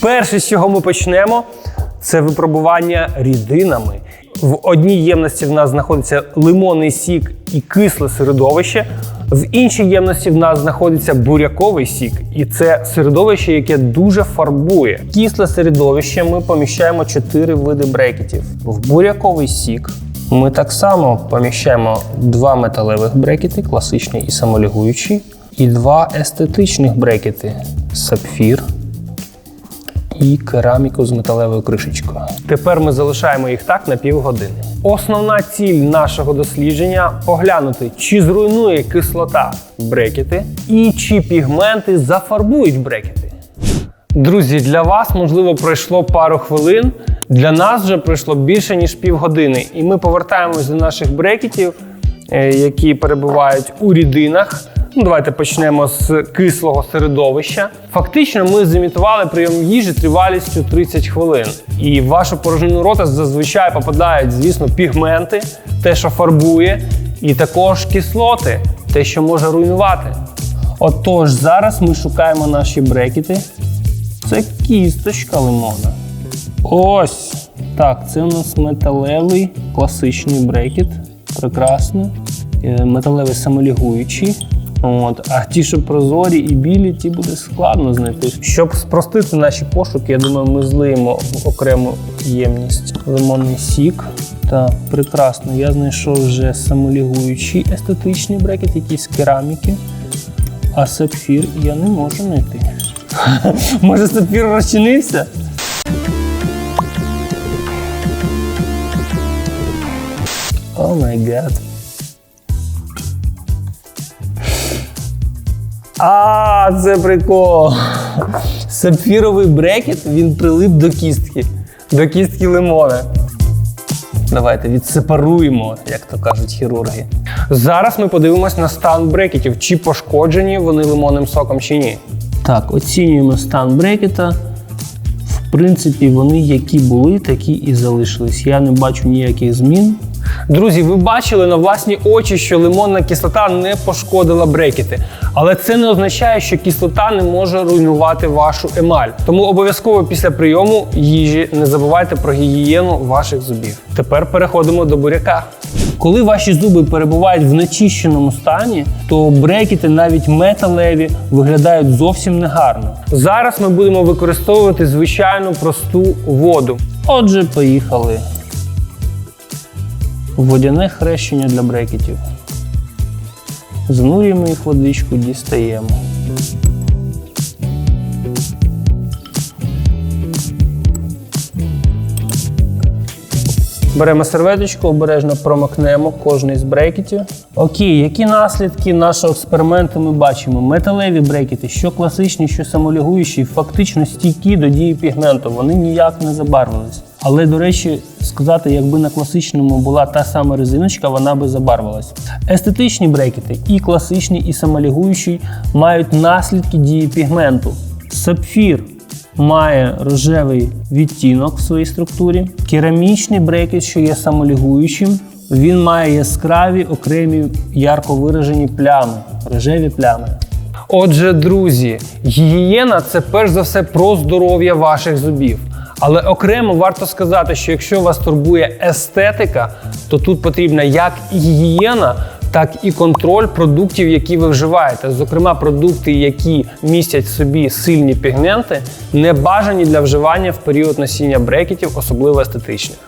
Перше, з чого ми почнемо, це випробування рідинами. В одній ємності в нас знаходиться лимонний сік і кисле середовище. В іншій ємності в нас знаходиться буряковий сік, і це середовище, яке дуже фарбує. Кисле середовище ми поміщаємо 4 види брекетів. В буряковий сік ми так само поміщаємо два металевих брекети, класичний і самолігуючий, і два естетичних брекети сапфір і кераміку з металевою кришечкою. Тепер ми залишаємо їх так на півгодини. Основна ціль нашого дослідження оглянути, чи зруйнує кислота брекети і чи пігменти зафарбують брекети. Друзі, для вас можливо пройшло пару хвилин. Для нас вже пройшло більше ніж півгодини, і ми повертаємось до наших брекетів, е, які перебувають у рідинах. Ну, давайте почнемо з кислого середовища. Фактично, ми зімітували прийом їжі тривалістю 30 хвилин. І в вашу порожнину рота зазвичай попадають, звісно, пігменти, те, що фарбує, і також кислоти, те, що може руйнувати. Отож, зараз ми шукаємо наші брекети. Це кісточка лимона. Ось. Так, це у нас металевий класичний брекет. Прекрасно. Е, Металевий самолігуючий. От. А ті, що прозорі і білі, ті буде складно знайти. Щоб спростити наші пошуки, я думаю, ми злиємо в окрему ємність лимонний сік. Так, прекрасно. Я знайшов вже самолігуючий естетичний брекет, якийсь кераміки. А сапфір я не можу знайти. Може, сапфір розчинився? О май гад. А, це прикол. Сапфіровий брекет він прилип до кістки, до кістки лимона. Давайте відсепаруємо, як то кажуть хірурги. Зараз ми подивимось на стан брекетів, чи пошкоджені вони лимонним соком чи ні. Так, оцінюємо стан брекета. В принципі, вони які були, такі і залишились. Я не бачу ніяких змін. Друзі, ви бачили на власні очі, що лимонна кислота не пошкодила брекети. Але це не означає, що кислота не може руйнувати вашу емаль. Тому обов'язково після прийому їжі не забувайте про гігієну ваших зубів. Тепер переходимо до буряка. Коли ваші зуби перебувають в нечищеному стані, то брекети, навіть металеві, виглядають зовсім негарно. Зараз ми будемо використовувати звичайну просту воду. Отже, поїхали. Водяне хрещення для брекетів. Занурюємо їх водичку, дістаємо. Беремо серветочку, обережно промокнемо кожний з брекетів. Окей, які наслідки нашого експерименту ми бачимо? Металеві брекети, що класичні, що самолігуючі, фактично стійкі до дії пігменту. Вони ніяк не забарвились. Але, до речі, сказати, якби на класичному була та сама резиночка, вона би забарвилась. Естетичні брекети, і класичні, і самолігуючі, мають наслідки дії пігменту. Сапфір має рожевий відтінок в своїй структурі. Керамічний брекет, що є самолігуючим, він має яскраві окремі ярко виражені плями, рожеві плями. Отже, друзі, гігієна це перш за все про здоров'я ваших зубів. Але окремо варто сказати, що якщо вас турбує естетика, то тут потрібна як гігієна, так і контроль продуктів, які ви вживаєте. Зокрема, продукти, які містять в собі сильні пігменти, не бажані для вживання в період носіння брекетів, особливо естетичних.